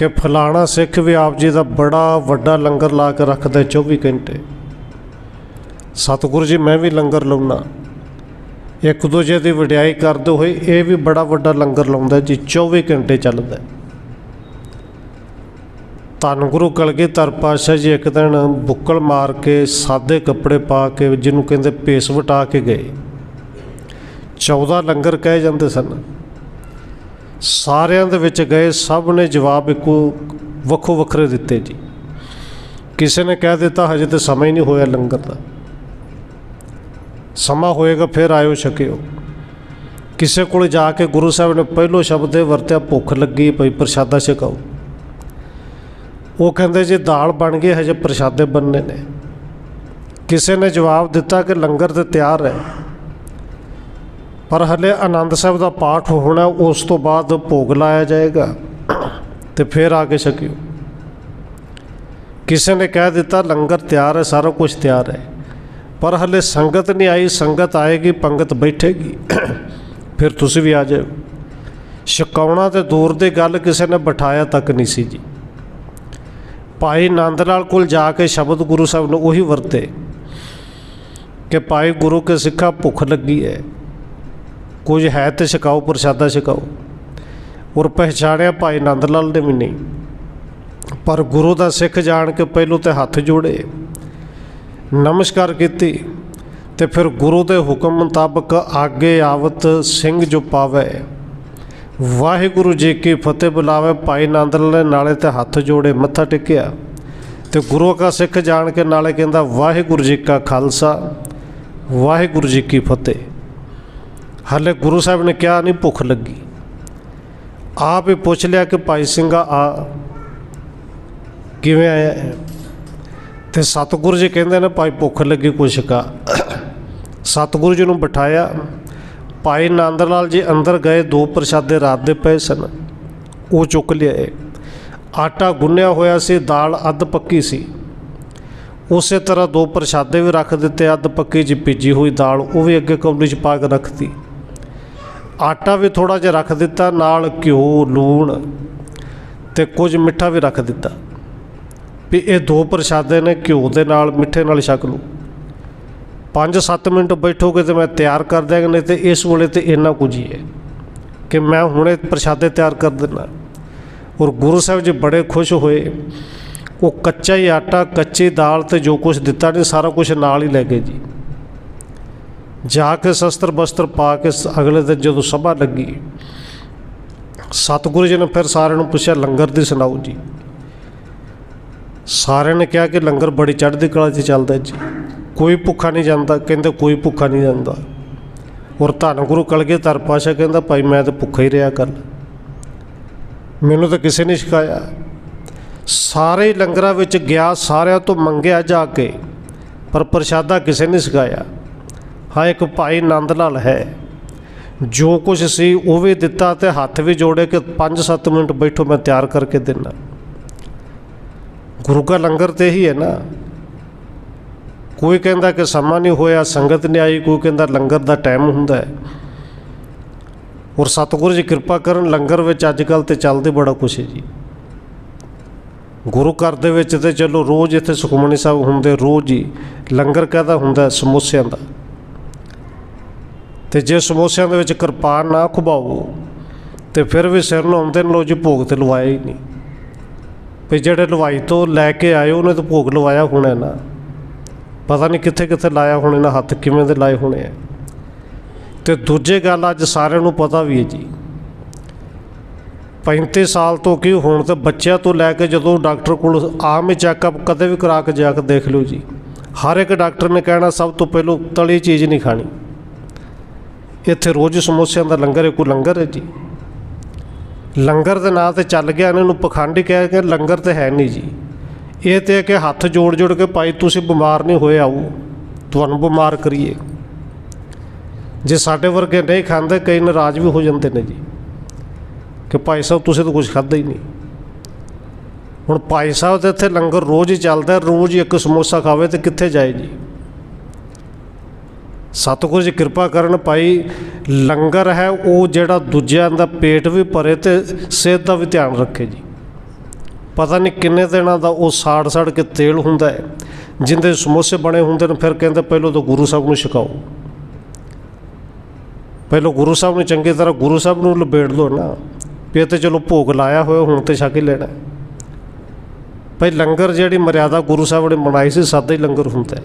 ਕਿ ਫਲਾਣਾ ਸਿੱਖ ਵੀ ਆਪ ਜੀ ਦਾ ਬੜਾ ਵੱਡਾ ਲੰਗਰ ਲਾ ਕੇ ਰੱਖਦਾ 24 ਘੰਟੇ। ਸਤਿਗੁਰੂ ਜੀ, ਮੈਂ ਵੀ ਲੰਗਰ ਲਾਉਣਾ ਇੱਕ ਦੂਜੇ ਦੀ ਵਡਿਆਈ ਕਰਦੇ ਹੋਏ ਇਹ ਵੀ ਬੜਾ ਵੱਡਾ ਲੰਗਰ ਲਾਉਂਦਾ ਜੀ 24 ਘੰਟੇ ਚੱਲਦਾ। ਧੰਨ ਗੁਰੂ ਕਲਗੀਧਰ ਪਾਤਸ਼ਾਹ ਜੀ ਇੱਕ ਦਿਨ ਬੁੱਕਲ ਮਾਰ ਕੇ ਸਾਦੇ ਕੱਪੜੇ ਪਾ ਕੇ ਜਿਹਨੂੰ ਕਹਿੰਦੇ ਭੇਸ ਵਟਾ ਕੇ ਗਏ। 14 ਲੰਗਰ ਕਹੇ ਜਾਂਦੇ ਸਨ। ਸਾਰਿਆਂ ਦੇ ਵਿੱਚ ਗਏ, ਸਭ ਨੇ ਜਵਾਬ ਇੱਕੋ ਵੱਖੋ ਵੱਖਰੇ ਦਿੱਤੇ ਜੀ। ਕਿਸੇ ਨੇ ਕਹਿ ਦਿੱਤਾ, ਹਜੇ ਤੇ ਸਮਾਂ ਹੀ ਨਹੀਂ ਹੋਇਆ ਲੰਗਰ ਦਾ। ਸਮਾਂ ਹੋਏਗਾ, ਫਿਰ ਆਇਓ ਛਕਿਓ। ਕਿਸੇ ਕੋਲ ਜਾ ਕੇ ਗੁਰੂ ਸਾਹਿਬ ਨੇ ਪਹਿਲੋ ਸ਼ਬਦ ਇਹ ਵਰਤਿਆ, ਭੁੱਖ ਲੱਗੀ ਭਈ, ਪ੍ਰਸ਼ਾਦਾ ਛਕਾਓ। ਉਹ ਕਹਿੰਦੇ, ਜੇ ਦਾਲ ਬਣ ਗਈ, ਹਜੇ ਪ੍ਰਸ਼ਾਦੇ ਬਣਨੇ ਨੇ। ਕਿਸੇ ਨੇ ਜਵਾਬ ਦਿੱਤਾ ਕਿ ਲੰਗਰ ਤੇ ਤਿਆਰ ਹੈ। ਪਰ ਹਲੇ ਆਨੰਦ ਸਾਹਿਬ ਦਾ ਪਾਠ ਹੋਣਾ ਉਸ ਤੋਂ ਬਾਅਦ ਭੋਗ ਲਾਇਆ ਜਾਏਗਾ ਤੇ ਫਿਰ ਆ ਕੇ ਛਕਿਓ। ਕਿਸੇ ਨੇ ਕਹਿ ਦਿੱਤਾ, ਲੰਗਰ ਤਿਆਰ ਹੈ, ਸਾਰਾ ਕੁਝ ਤਿਆਰ ਹੈ। ਪਰ ਹਲੇ ਸੰਗਤ ਨਹੀਂ ਆਈ, ਸੰਗਤ ਆਏਗੀ, ਪੰਗਤ ਬੈਠੇਗੀ। ਫਿਰ ਤੁਸੀਂ ਵੀ ਆ ਜਾਓ ਛਕਾਉਣਾ ਤੇ ਦੂਰ ਦੀ ਗੱਲ ਕਿਸੇ ਨੇ ਬਿਠਾਇਆ ਤੱਕ ਨਹੀਂ ਸੀ ਜੀ। ਭਾਈ ਨੰਦ ਲਾਲ ਕੋਲ ਜਾ ਕੇ ਸ਼ਬਦ ਗੁਰੂ ਸਾਹਿਬ ਨੂੰ ਉਹੀ ਵਰਤੇ ਕਿ ਭਾਈ ਗੁਰੂ ਕੇ ਸਿੱਖਾ ਭੁੱਖ ਲੱਗੀ ਹੈ। ਕੁਝ ਹੈ ਤੇ ਛਕਾਓ, ਪ੍ਰਸ਼ਾਦਾ ਛਕਾਓ। ਔਰ ਪਹਿਚਾਣਿਆ ਭਾਈ ਆਨੰਦ ਲਾਲ ਨੇ ਵੀ ਨਹੀਂ। ਪਰ ਗੁਰੂ ਦਾ ਸਿੱਖ ਜਾਣ ਕੇ ਪਹਿਲੂ ਤੇ ਹੱਥ ਜੋੜੇ, ਨਮਸਕਾਰ ਕੀਤੀ ਤੇ ਫਿਰ ਗੁਰੂ ਦੇ ਹੁਕਮ ਮੁਤਾਬਕ ਆਗੇ ਆਵਤ ਸਿੰਘ ਜੋ ਪਾਵੇ। ਵਾਹਿਗੁਰੂ ਜੀ ਕੀ ਫਤਿਹ ਬੁਲਾਵੇ, ਭਾਈ ਨੰਦ ਲਾਲ ਨੇ ਨਾਲੇ ਤੇ ਹੱਥ ਜੋੜੇ, ਮੱਥਾ ਟੇਕਿਆ ਤੇ ਗੁਰੂ ਕਾ ਸਿੱਖ ਜਾਣ ਕੇ ਨਾਲੇ ਕਹਿੰਦਾ, ਵਾਹਿਗੁਰੂ ਜੀ ਕਾ ਖਾਲਸਾ, ਵਾਹਿਗੁਰੂ ਜੀ ਕੀ ਫਤਿਹ। ਹਾਲੇ ਗੁਰੂ ਸਾਹਿਬ ਨੇ ਕਿਹਾ ਨਹੀਂ, ਭੁੱਖ ਲੱਗੀ। ਆਪ ਹੀ ਪੁੱਛ ਲਿਆ ਕਿ ਭਾਈ ਸਿੰਘਾ, ਆ ਕਿਵੇਂ ਆਇਆ ਹੈ? ਤੇ ਸਤਿਗੁਰੂ ਜੀ ਕਹਿੰਦੇ ਨੇ, ਭਾਈ ਭੁੱਖ ਲੱਗੀ, ਕੁਛ ਕਾ। ਸਤਿਗੁਰੂ ਜੀ ਨੂੰ ਬਿਠਾਇਆ। ਭਾਈ ਨੰਦ ਲਾਲ ਜੀ ਅੰਦਰ ਗਏ, ਦੋ ਪ੍ਰਸ਼ਾਦੇ ਰਾਤ ਦੇ ਪਏ ਸਨ। ਉਹ ਚੁੱਕ ਲਿਆਏ ਆਟਾ ਗੁੰਨਿਆ ਹੋਇਆ ਸੀ, ਦਾਲ ਅੱਧ ਪੱਕੀ ਸੀ। ਉਸੇ ਤਰ੍ਹਾਂ ਦੋ ਪ੍ਰਸ਼ਾਦੇ ਵੀ ਰੱਖ ਦਿੱਤੇ, ਅੱਧ ਪੱਕੀ ਜੀ ਭਿੱਜੀ ਹੋਈ ਦਾਲ, ਉਹ ਵੀ ਅੱਗੇ ਕੌਲੀ 'ਚ ਪਾ ਕੇ ਰੱਖਤੀ। ਆਟਾ ਵੀ ਥੋੜਾ ਜਿਹਾ ਰੱਖ ਦਿੱਤਾ, ਨਾਲ ਘਿਓ, ਲੂਣ ਤੇ ਕੁਝ ਮਿੱਠਾ ਵੀ ਰੱਖ ਦਿੱਤਾ। ਵੀ ਇਹ ਦੋ ਪ੍ਰਸ਼ਾਦੇ ਨੇ, ਘਿਓ ਦੇ ਨਾਲ, ਮਿੱਠੇ ਨਾਲ ਛਕ ਲਓ। 5-7 ਮਿੰਟ ਬੈਠੋਗੇ ਤੇ ਮੈਂ ਤਿਆਰ ਕਰ ਦਿਆਂਗਾ, ਨਹੀਂ ਤੇ ਇਸ ਵੇਲੇ ਤੇ ਇੰਨਾ ਕੁਝ ਹੀ ਹੈ ਕਿ ਮੈਂ ਹੁਣੇ ਪ੍ਰਸ਼ਾਦੇ ਤਿਆਰ ਕਰ ਦਿੰਦਾ। ਔਰ ਗੁਰੂ ਸਾਹਿਬ ਜੀ ਬੜੇ ਖੁਸ਼ ਹੋਏ। ਉਹ ਕੱਚਾ ਹੀ ਆਟਾ, ਕੱਚੀ ਦਾਲ ਤੇ ਜੋ ਕੁਝ ਦਿੱਤਾ ਨੇ ਸਾਰਾ ਕੁਝ ਨਾਲ ਹੀ ਲੈ ਗਏ ਜੀ। ਜਾ ਕੇ ਸ਼ਸਤਰ ਬਸਤਰ ਪਾ ਕੇ ਸ- ਅਗਲੇ ਦਿਨ ਜਦੋਂ ਸਭਾ ਲੱਗੀ, ਸਤਿਗੁਰੂ ਜੀ ਨੇ ਫਿਰ ਸਾਰਿਆਂ ਨੂੰ ਪੁੱਛਿਆ, ਲੰਗਰ ਦੀ ਸੁਣਾਓ ਜੀ। ਸਾਰਿਆਂ ਨੇ ਕਿਹਾ ਕਿ ਲੰਗਰ ਬੜੀ ਚੜ੍ਹਦੀ ਕਲਾ 'ਚ ਚੱਲਦਾ ਜੀ। ਕੋਈ ਭੁੱਖਾ ਨਹੀਂ ਜਾਂਦਾ, ਕਹਿੰਦੇ ਕੋਈ ਭੁੱਖਾ ਨਹੀਂ ਜਾਂਦਾ। ਔਰ ਧੰਨ ਗੁਰੂ ਕਲਗੀਧਰ ਪਾਸ਼ਾ ਕਹਿੰਦਾ, ਭਾਈ ਮੈਂ ਤਾਂ ਭੁੱਖਾ ਹੀ ਰਿਹਾ ਕੱਲ ਮੈਨੂੰ ਤਾਂ ਕਿਸੇ ਨੇ ਸਿਖਾਇਆ ਸਾਰੇ ਹੀ ਲੰਗਰਾਂ ਵਿੱਚ ਗਿਆ, ਸਾਰਿਆਂ ਤੋਂ ਮੰਗਿਆ ਜਾ ਕੇ, ਪਰ ਪ੍ਰਸ਼ਾਦਾ ਕਿਸੇ ਨੇ ਸਿਖਾਇਆ ਹਾਂ, ਇੱਕ ਭਾਈ ਨੰਦ ਲਾਲ ਹੈ। ਜੋ ਕੁਝ ਸੀ, ਉਹ ਵੀ ਦਿੱਤਾ ਤੇ ਹੱਥ ਵੀ ਜੋੜੇ ਕਿ 5-7 ਮਿੰਟ ਬੈਠੋ, ਮੈਂ ਤਿਆਰ ਕਰਕੇ ਦਿੰਦਾ। ਗੁਰੂ ਕਾ ਲੰਗਰ ਤੇ ਹੀ ਹੈ ਨਾ। ਕੋਈ ਕਹਿੰਦਾ ਕਿ ਸਮਾਂ ਨਹੀਂ ਹੋਇਆ, ਸੰਗਤ ਨਹੀਂ ਆਈ, ਕੋਈ ਕਹਿੰਦਾ ਲੰਗਰ ਦਾ ਟਾਈਮ ਹੁੰਦਾ ਹੈ। ਔਰ ਸਤਿਗੁਰੂ ਜੀ ਕਿਰਪਾ ਕਰਨ, ਲੰਗਰ ਵਿੱਚ ਅੱਜ ਕੱਲ ਤੇ ਚੱਲਦੇ ਬੜਾ ਕੁਛ ਹੈ ਜੀ। ਗੁਰੂ ਘਰ ਦੇ ਵਿੱਚ ਤੇ ਚਲੋ, ਰੋਜ਼ ਇੱਥੇ ਸੁਖਮਨੀ ਸਾਹਿਬ ਹੁੰਦੇ, ਰੋਜ਼ ਹੀ ਲੰਗਰ ਕਾਹਦਾ ਹੁੰਦਾ, ਸਮੋਸਿਆਂ ਦਾ। ਤੇ ਜੇ ਸਮੋਸਿਆਂ ਦੇ ਵਿੱਚ ਕਿਰਪਾਨ ਨਾ ਖੁਬਾਓ ਤੇ ਫਿਰ ਵੀ ਸਿਰ ਨੂੰ ਆਉਂਦੇ ਨੇ ਲੋ ਜੀ ਭੋਗ ਤੇ ਲਵਾਇਆ ਹੀ ਨਹੀਂ। ਵੀ ਜਿਹੜੇ ਲਵਾਈ ਤੋਂ ਲੈ ਕੇ ਆਏ ਉਹਨੇ ਤਾਂ ਭੋਗ ਲਵਾਇਆ ਹੋਣਾ ਨਾ। ਪਤਾ ਨਹੀਂ ਕਿੱਥੇ ਕਿੱਥੇ ਲਾਇਆ ਹੋਣੇ ਨਾ ਹੱਥ ਕਿਵੇਂ ਦੇ ਲਾਏ ਹੋਣੇ ਆ। ਤੇ ਦੂਜੇ ਗੱਲ ਅੱਜ ਸਾਰਿਆਂ ਨੂੰ ਪਤਾ ਵੀ ਹੈ ਜੀ। 35 ਸਾਲ ਤੋਂ ਕੀ ਹੋਣ ਤੇ ਬੱਚਿਆਂ ਤੋਂ ਲੈ ਕੇ ਜਦੋਂ ਡਾਕਟਰ ਕੋਲ ਆਮ ਹੀ ਚੈੱਕਅਪ ਕਦੇ ਵੀ ਕਰਾ ਕੇ ਜਾ ਕੇ ਦੇਖ ਲਿਓ ਜੀ। ਹਰ ਇੱਕ ਡਾਕਟਰ ਨੇ ਕਹਿਣਾ ਸਭ ਤੋਂ ਪਹਿਲਾਂ ਤਲੀ ਚੀਜ਼ ਨਹੀਂ ਖਾਣੀ। ਇੱਥੇ ਰੋਜ਼ ਸਮੋਸਿਆਂ ਦਾ ਲੰਗਰ ਹੈ, ਕੋਈ ਲੰਗਰ ਹੈ ਜੀ? ਲੰਗਰ ਦੇ ਨਾਂ ਤੇ ਚੱਲ ਗਿਆ, ਇਹਨਾਂ ਨੂੰ ਪਖੰਡੀ ਕਹਿ ਕੇ ਲੰਗਰ ਤੇ ਹੈ ਨਹੀਂ ਜੀ। ਇਹ ਤੇ ਹੈ ਕਿ ਹੱਥ ਜੋੜ ਜੋੜ ਕੇ ਭਾਈ ਤੁਸੀਂ ਬਿਮਾਰ ਨਹੀਂ ਹੋਏ, ਆਓ, ਤੁਹਾਨੂੰ ਬਿਮਾਰ ਕਰੀਏ। ਜੇ ਸਾਡੇ ਵਰਗੇ ਨਹੀਂ ਖਾਂਦੇ, ਕਈ ਨਾਰਾਜ਼ ਵੀ ਹੋ ਜਾਂਦੇ ਨੇ ਜੀ। ਕਿ ਭਾਈ ਸਾਹਿਬ, ਤੁਸੀਂ ਤਾਂ ਕੁਝ ਖਾਧਾ ਹੀ ਨਹੀਂ। ਹੁਣ ਭਾਈ ਸਾਹਿਬ ਦੇ ਇੱਥੇ ਲੰਗਰ ਰੋਜ਼ ਹੀ ਚੱਲਦਾ, ਰੋਜ਼ ਇੱਕ ਸਮੋਸਾ ਖਾਵੇ ਤੇ ਕਿੱਥੇ ਜਾਏ ਜੀ? ਸਤਿਗੁਰੂ ਜੀ ਕਿਰਪਾ ਕਰਨ ਭਾਈ, ਲੰਗਰ ਹੈ, ਉਹ ਜਿਹੜਾ ਦੂਜਿਆਂ ਦਾ ਪੇਟ ਵੀ ਭਰੇ ਤੇ ਸਿਹਤ ਦਾ ਵੀ ਧਿਆਨ ਰੱਖੇ ਜੀ। ਪਤਾ ਨਹੀਂ ਕਿੰਨੇ ਦਿਨਾਂ ਦਾ ਉਹ ਸਾੜ ਸਾੜ ਕੇ ਤੇਲ ਹੁੰਦਾ ਹੈ। ਜਿੰਦੇ ਸਮੋਸੇ ਬਣੇ ਹੁੰਦੇ ਨੇ, ਫਿਰ ਕਹਿੰਦੇ ਪਹਿਲਾਂ ਤਾਂ ਗੁਰੂ ਸਾਹਿਬ ਨੂੰ ਛਕਾਓ। ਪਹਿਲਾਂ ਗੁਰੂ ਸਾਹਿਬ ਨੂੰ ਚੰਗੀ ਤਰ੍ਹਾਂ ਗੁਰੂ ਸਾਹਿਬ ਨੂੰ ਲਬੇੜ ਲਓ ਨਾ ਵੀ ਇਹ ਤੇ ਚਲੋ ਭੋਗ ਲਾਇਆ ਹੋਇਆ, ਹੁਣ ਤੇ ਛਕ ਹੀ ਲੈਣਾ ਭਾਈ ਲੰਗਰ ਜਿਹੜੀ ਮਰਿਆਦਾ ਗੁਰੂ ਸਾਹਿਬ ਨੇ ਬਣਾਈ ਸੀ, ਸਾਦਾ ਹੀ ਲੰਗਰ ਹੁੰਦਾ ਹੈ।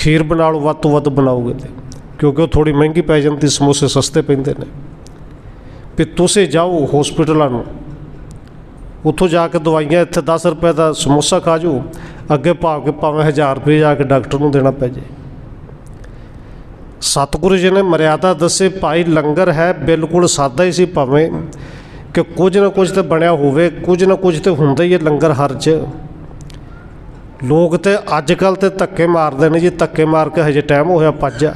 ਖੀਰ ਬਣਾ ਲਓ, ਵੱਧ ਤੋਂ ਵੱਧ ਬਣਾਓਗੇ ਤੇ। ਕਿਉਂਕਿ ਉਹ ਥੋੜੀ ਮਹਿੰਗੀ ਪੈ ਜਾਂਦੀ, ਸਮੋਸੇ ਸਸਤੇ ਪੈਂਦੇ ਨੇ। ਵੀ ਤੁਸੀਂ ਜਾਓ ਹਸਪੀਟਲਾਂ ਨੂੰ। ਉੱਥੋਂ ਜਾ ਕੇ ਦਵਾਈਆਂ, ਇੱਥੇ 10 ਰੁਪਏ ਦਾ ਸਮੋਸਾ ਖਾ ਜਾਓ। ਅੱਗੇ ਭਾਵ ਕੇ ਭਾਵੇਂ 1000 ਰੁਪਏ ਜਾ ਕੇ ਡਾਕਟਰ ਨੂੰ ਦੇਣਾ ਪੈ ਜੇ ਸਤਿਗੁਰੂ ਜੀ ਨੇ ਮਰਿਆਦਾ ਦੱਸੇ, ਭਾਈ, ਲੰਗਰ ਹੈ, ਬਿਲਕੁਲ ਸਾਦਾ ਹੀ ਸੀ, ਭਾਵੇਂ ਕਿ ਕੁਝ ਨਾ ਕੁਝ ਤਾਂ ਬਣਿਆ ਹੋਵੇ, ਕੁਝ ਨਾ ਕੁਝ ਤੇ ਹੁੰਦਾ ਹੀ ਹੈ ਲੰਗਰ ਹਰ 'ਚ। ਲੋਕ ਤੇ ਅੱਜ ਕੱਲ ਤੇ ਧੱਕੇ ਮਾਰਦੇ ਨੇ ਜੀ, ਧੱਕੇ ਮਾਰ ਕੇ ਹਜੇ ਟਾਈਮ ਹੋਇਆ ਪੱਜਾ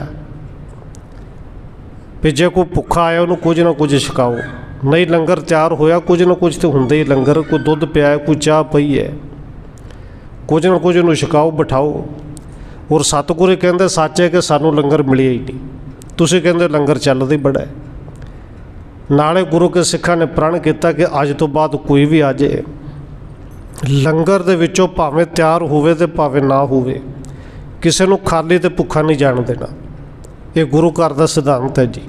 ਵੀ ਜੇ ਕੋਈ ਭੁੱਖਾ ਆਇਆ, ਉਹਨੂੰ ਕੁਝ ਨਾ ਕੁਝ ਛਕਾਓ। ਨਹੀਂ ਲੰਗਰ ਤਿਆਰ ਹੋਇਆ, ਕੁਝ ਨਾ ਕੁਝ ਤੇ ਹੁੰਦਾ ਹੀ ਲੰਗਰ, ਕੋਈ ਦੁੱਧ ਪਿਆ, ਕੋਈ ਚਾਹ ਪਈ ਹੈ। ਕੁਝ ਨਾ ਕੁਝ ਉਹਨੂੰ ਛਕਾਓ, ਬਿਠਾਓ। ਔਰ ਸਤਿਗੁਰੂ ਕਹਿੰਦੇ, ਸੱਚ ਹੈ ਕਿ ਸਾਨੂੰ ਲੰਗਰ ਮਿਲਿਆ ਹੀ ਨਹੀਂ। ਤੁਸੀਂ ਕਹਿੰਦੇ ਲੰਗਰ ਚੱਲਦਾ ਹੀ। ਬੜਾ ਨਾਲੇ ਗੁਰੂ ਕੇ ਸਿੱਖਾਂ ਨੇ ਪ੍ਰਣ ਕੀਤਾ ਕਿ ਅੱਜ ਤੋਂ ਬਾਅਦ ਕੋਈ ਵੀ ਆ ਜਾਏ। ਲੰਗਰ ਦੇ ਵਿੱਚੋਂ ਭਾਵੇਂ ਤਿਆਰ ਹੋਵੇ ਤੇ ਭਾਵੇਂ ਨਾ ਹੋਵੇ, ਕਿਸੇ ਨੂੰ ਖਾਲੀ ਤੇ ਭੁੱਖਾ ਨਹੀਂ ਜਾਣ ਦੇਣਾ। ਇਹ ਗੁਰੂ ਘਰ ਦਾ ਸਿਧਾਂਤ ਹੈ ਜੀ।